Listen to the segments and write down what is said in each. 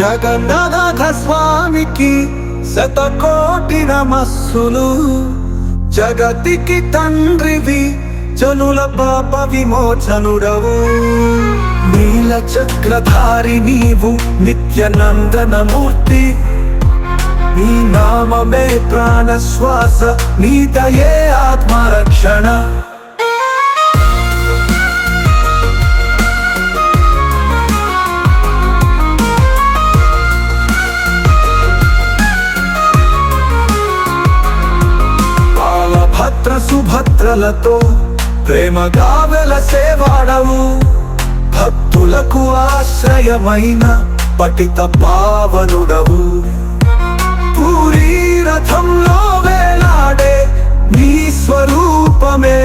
జగన్నాథ స్వామికి శతకోటి నమస్సులు జగతికి తండ్రివి జనుల పాప విమోచనుడవు. నీల చక్రధారి నీవు నిత్యనందనమూర్తి. నీ నామమే ప్రాణ శ్వాస నీ దయే ఆత్మరక్షణ. సుభద్రలతో ప్రేమగా వెలసేవాడవు భక్తులకు ఆశ్రయమైన పటిత పావనుడవు. పూరీ రథంలో వేలాడే నీ స్వరూపమే.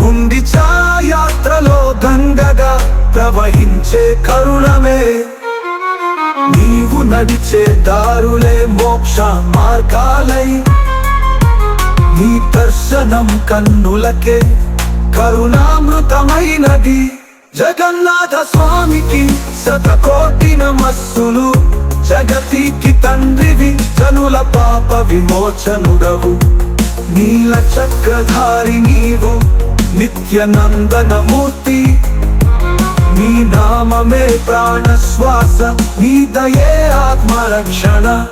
గుండిచా యాత్రలో గంగగా ప్రవహించే కరుణమే. నీవు నడిచే దారులే మోక్ష మార్గాలై నీ దర్శనం కన్నులకే కరుణామృతమైనది. జగన్నాథ స్వామికి శతకోటి నమస్సులు జగతికి తండ్రివి జనుల పాప విమోచనుడవు. నీల చక్రధారి నీవు నిత్యనందనమూర్తి. నీ నామమే ప్రాణశ్వాస నీ దయే ఆత్మరక్షణ.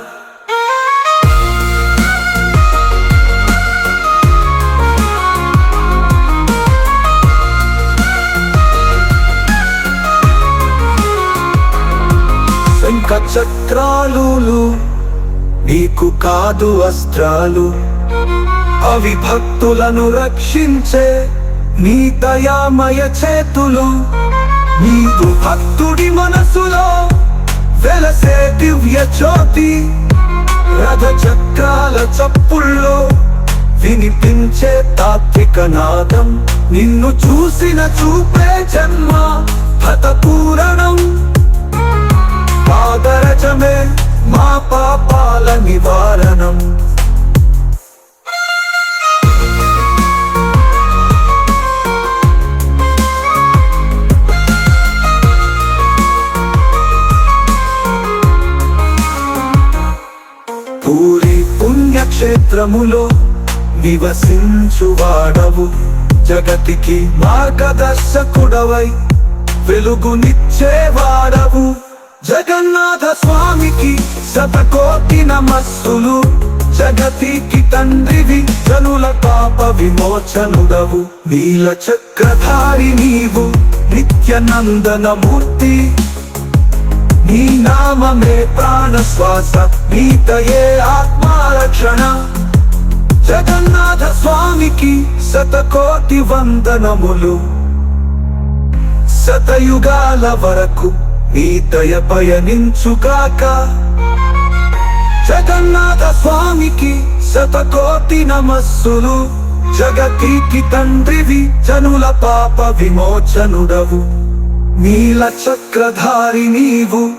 చక్రాలు నీకు కాదు అస్త్రాలు. అవి భక్తులను రక్షించే నీ దయామయ చేతులు. నీదు భక్తుడి మనసులో వెలసే దివ్య జ్యోతి. రథ చక్రాల చప్పుల్లో వినిపించే తాత్విక నాదం. నిన్ను చూసిన చూపే జన్మ హత పూరణం. పాదరచమే మా పాపాల నివారణం. పూరి పుణ్యక్షేత్రములో నివసించువాడవు. జగతికి మార్గదర్శకుడవై వెలుగునిచ్చేవాడవు. జగన్నాథ స్వామికి శతకోటి నమస్సులు జగతికి తండ్రివి జనుల పాప విమోచనుడవు. నీల చక్రధారి నీవు నిత్యనందనమూర్తి నీ నామమే ప్రాణ శ్వాస నీతయే ఆత్మారక్షణ జగన్నాథ స్వామికి శతకోటి వందనములు. శతయుగాల వరకు ఈ దయ పయనించుగాక జగన్నాథ స్వామికి శతకోటి నమస్సులు. జగతికి తండ్రివి జనుల పాప విమోచనుడవు. నీల చక్రధారి నీవు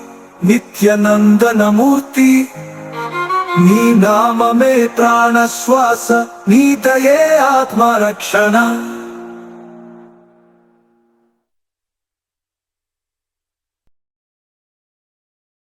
నిత్యనందనమూర్తి. నీ నామమే ప్రాణశ్వాస నీ దయే ఆత్మరక్షణ.